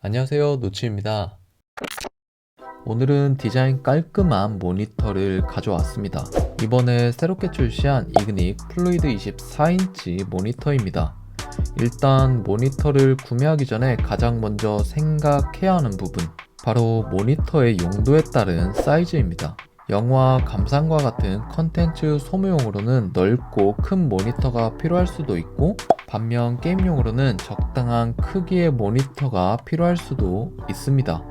안녕하세요 노치입니다. 오늘은 디자인 깔끔한 모니터를 가져왔습니다. 이번에 새롭게 출시한 이그닉 플루이드 24인치 모니터입니다. 일단 모니터를 구매하기 전에 가장 먼저 생각해야 하는 부분 바로 모니터의 용도에 따른 사이즈입니다. 영화 감상과 같은 컨텐츠 소모용으로는 넓고 큰 모니터가 필요할 수도 있고 반면 게임용으로는 적당한 크기의 모니터가 필요할 수도 있습니다.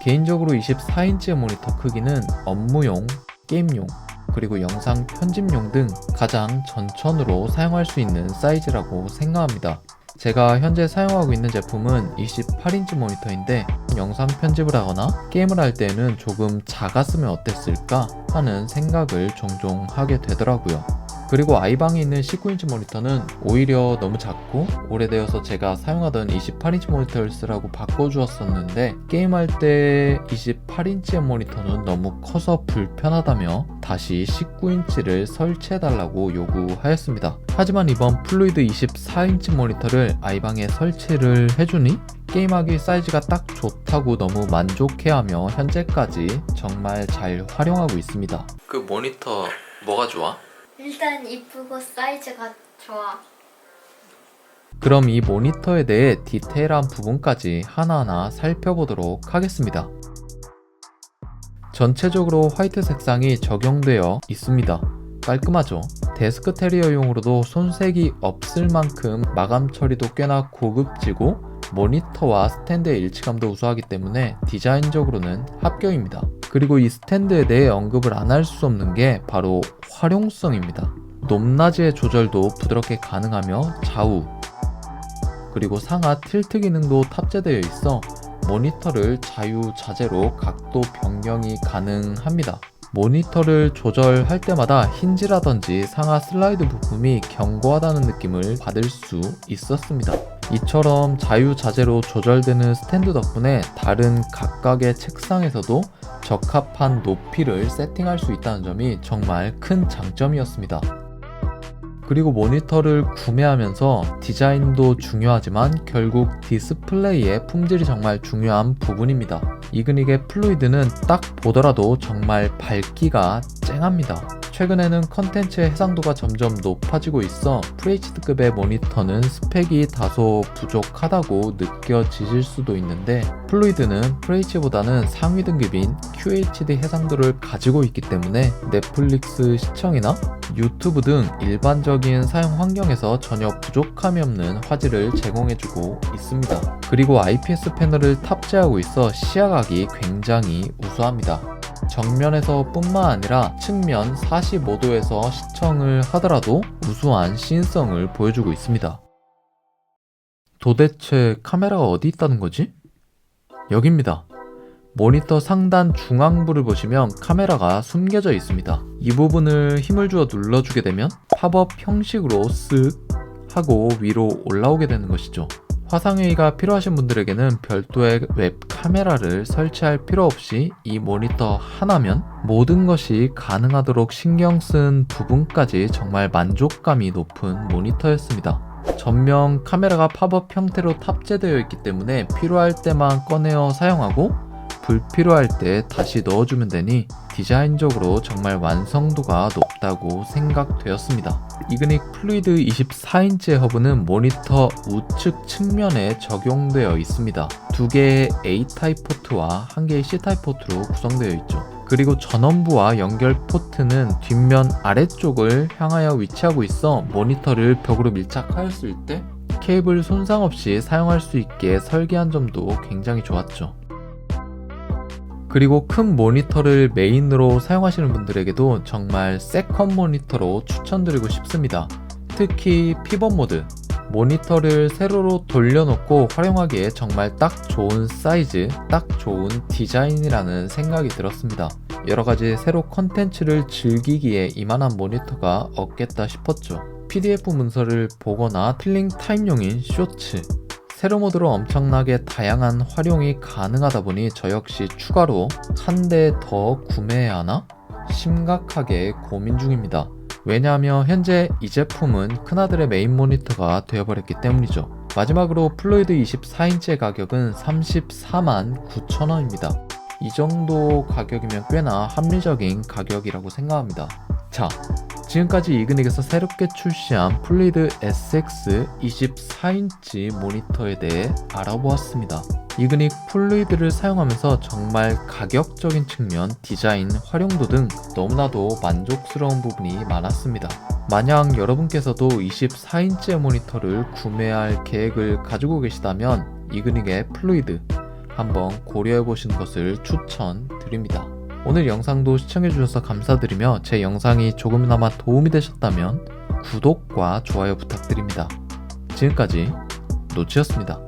개인적으로 24인치의 모니터 크기는 업무용, 게임용, 그리고 영상 편집용 등 가장 전천으로 사용할 수 있는 사이즈라고 생각합니다. 제가 현재 사용하고 있는 제품은 28인치 모니터인데 영상 편집을 하거나 게임을 할 때는 조금 작았으면 어땠을까 하는 생각을 종종 하게 되더라고요. 그리고 아이방에 있는 19인치 모니터는 오히려 너무 작고 오래되어서 제가 사용하던 28인치 모니터를 쓰라고 바꿔주었었는데 게임할 때 28인치의 모니터는 너무 커서 불편하다며 다시 19인치를 설치해달라고 요구하였습니다. 하지만 이번 플루이드 24인치 모니터를 아이방에 설치를 해주니 게임하기 사이즈가 딱 좋다고 너무 만족해하며 현재까지 정말 잘 활용하고 있습니다. 그 모니터 뭐가 좋아? 일단 이쁘고 사이즈가 좋아. 그럼 이 모니터에 대해 디테일한 부분까지 하나하나 살펴보도록 하겠습니다. 전체적으로 화이트 색상이 적용되어 있습니다. 깔끔하죠? 데스크 테리어용으로도 손색이 없을 만큼 마감 처리도 꽤나 고급지고 모니터와 스탠드의 일치감도 우수하기 때문에 디자인적으로는 합격입니다. 그리고 이 스탠드에 대해 언급을 안 할 수 없는 게 바로 활용성입니다. 높낮이의 조절도 부드럽게 가능하며 좌우 그리고 상하 틸트 기능도 탑재되어 있어 모니터를 자유자재로 각도 변경이 가능합니다. 모니터를 조절할 때마다 힌지라든지 상하 슬라이드 부품이 견고하다는 느낌을 받을 수 있었습니다. 이처럼 자유자재로 조절되는 스탠드 덕분에 다른 각각의 책상에서도 적합한 높이를 세팅할 수 있다는 점이 정말 큰 장점이었습니다. 그리고 모니터를 구매하면서 디자인도 중요하지만 결국 디스플레이의 품질이 정말 중요한 부분입니다. 이그닉의 플루이드는 딱 보더라도 정말 밝기가 쨍합니다. 최근에는 컨텐츠의 해상도가 점점 높아지고 있어 FHD급의 모니터는 스펙이 다소 부족하다고 느껴지실 수도 있는데 플루이드는 FH보다는 상위 등급인 QHD 해상도를 가지고 있기 때문에 넷플릭스 시청이나 유튜브 등 일반적인 사용 환경에서 전혀 부족함이 없는 화질을 제공해주고 있습니다. 그리고 IPS 패널을 탑재하고 있어 시야각이 굉장히 우수합니다. 정면에서 뿐만 아니라 측면 45도에서 시청을 하더라도 우수한 시인성을 보여주고 있습니다. 도대체 카메라가 어디 있다는 거지? 여기입니다. 모니터 상단 중앙부를 보시면 카메라가 숨겨져 있습니다. 이 부분을 힘을 주어 눌러주게 되면 팝업 형식으로 쓱 하고 위로 올라오게 되는 것이죠. 화상회의가 필요하신 분들에게는 별도의 웹 카메라를 설치할 필요 없이 이 모니터 하나면 모든 것이 가능하도록 신경 쓴 부분까지 정말 만족감이 높은 모니터였습니다. 전면 카메라가 팝업 형태로 탑재되어 있기 때문에 필요할 때만 꺼내어 사용하고 불필요할 때 다시 넣어주면 되니 디자인적으로 정말 완성도가 높다고 생각되었습니다. 이그닉 플루이드 24인치의 허브는 모니터 우측 측면에 적용되어 있습니다. 두 개의 A-타입 포트와 한 개의 C-타입 포트로 구성되어 있죠. 그리고 전원부와 연결 포트는 뒷면 아래쪽을 향하여 위치하고 있어 모니터를 벽으로 밀착하였을 때 케이블 손상 없이 사용할 수 있게 설계한 점도 굉장히 좋았죠. 그리고 큰 모니터를 메인으로 사용하시는 분들에게도 정말 세컨 모니터로 추천드리고 싶습니다. 특히 피벗 모드, 모니터를 세로로 돌려놓고 활용하기에 정말 딱 좋은 사이즈, 딱 좋은 디자인이라는 생각이 들었습니다. 여러 가지 새로 컨텐츠를 즐기기에 이만한 모니터가 없겠다 싶었죠. PDF 문서를 보거나 필링 타임용인 쇼츠, 세로 모드로 엄청나게 다양한 활용이 가능하다 보니 저 역시 추가로 한 대 더 구매해야 하나? 심각하게 고민 중입니다. 왜냐하면 현재 이 제품은 큰아들의 메인 모니터가 되어버렸기 때문이죠. 마지막으로 플루이드 24인치의 가격은 34만 9천원입니다. 이 정도 가격이면 꽤나 합리적인 가격이라고 생각합니다. 자, 지금까지 이그닉에서 새롭게 출시한 플루이드 SX 24인치 모니터에 대해 알아보았습니다. 이그닉 플루이드를 사용하면서 정말 가격적인 측면, 디자인, 활용도 등 너무나도 만족스러운 부분이 많았습니다. 만약 여러분께서도 24인치의 모니터를 구매할 계획을 가지고 계시다면 이그닉의 플루이드 한번 고려해 보시는 것을 추천드립니다. 오늘 영상도 시청해주셔서 감사드리며 제 영상이 조금이나마 도움이 되셨다면 구독과 좋아요 부탁드립니다. 지금까지 노치였습니다.